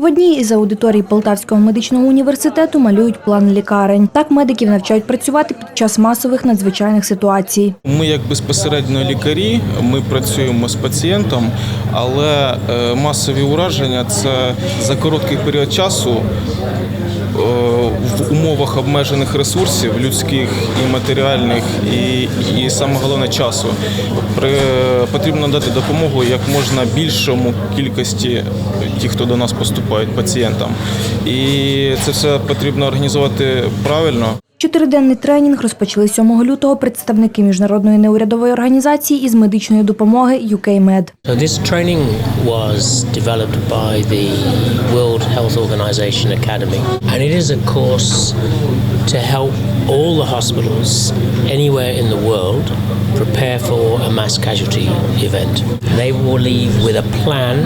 В одній із аудиторій Полтавського медичного університету малюють план лікарень. Так медиків навчають працювати під час масових надзвичайних ситуацій. Ми як безпосередньо лікарі, ми працюємо з пацієнтом, але е, масові ураження це за короткий період часу в умовах обмежених ресурсів людських і матеріальних, і, і саме головне часу. При, потрібно дати допомогу як можна більшому кількості тих, хто до нас поступають, пацієнтам. І це все потрібно організувати правильно. Чотириденний тренінг розпочали 7 лютого представники міжнародної неурядової організації із медичної допомоги UKMed. This training was developed by the World Health Organization Academy, and it is a course to help all the hospitals anywhere in the world prepare for a mass casualty event. They will leave with a plan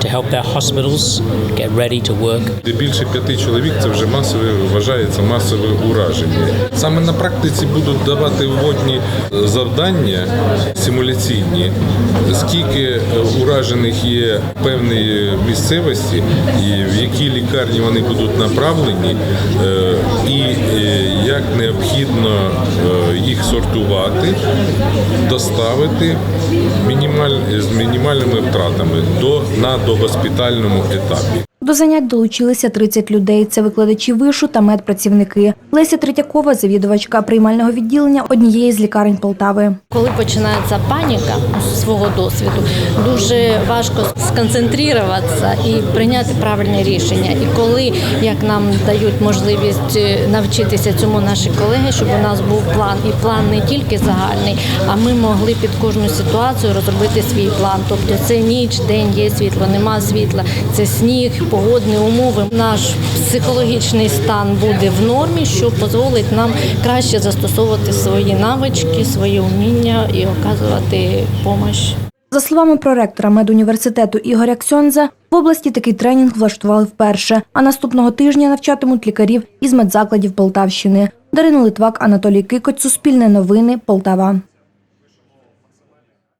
to help their hospitals get ready to work Де більше п'яти чоловік це вже масове вважається масове ураження. Саме на практиці будуть давати вводні завдання симуляційні, скільки е, уражених є в певній місцевості, і в які лікарні вони будуть направлені, е, і е, як необхідно е, їх сортувати, доставити мінімаль- з мінімальними втратами до на догоспітальному етапі. До занять долучилися 30 людей. Це викладачі вишу та медпрацівники. Леся Третьякова, завідувачка приймального відділення однієї з лікарень Полтави. Коли починається паніка з свого досвіду, дуже важко сконцентруватися і прийняти правильне рішення. І коли як нам дають можливість е, навчитися цьому наші колеги, щоб у нас був план, і план не тільки загальний, а ми могли під кожну ситуацію розробити свій план. Тобто це ніч, день є світло, нема світла, це сніг, погодні умови. Наш психологічний стан буде в нормі, що дозволить нам краще застосовувати свої навички, свої вміння і оказувати допомогу. За словами проректора медуніверситету Ігоря Ксьонза, в області такий тренінг влаштували вперше, а наступного тижня навчатимуть лікарів із медзакладів Полтавщини. Дарина Литвак, Анатолій Кикоць, Суспільне новини, Полтава.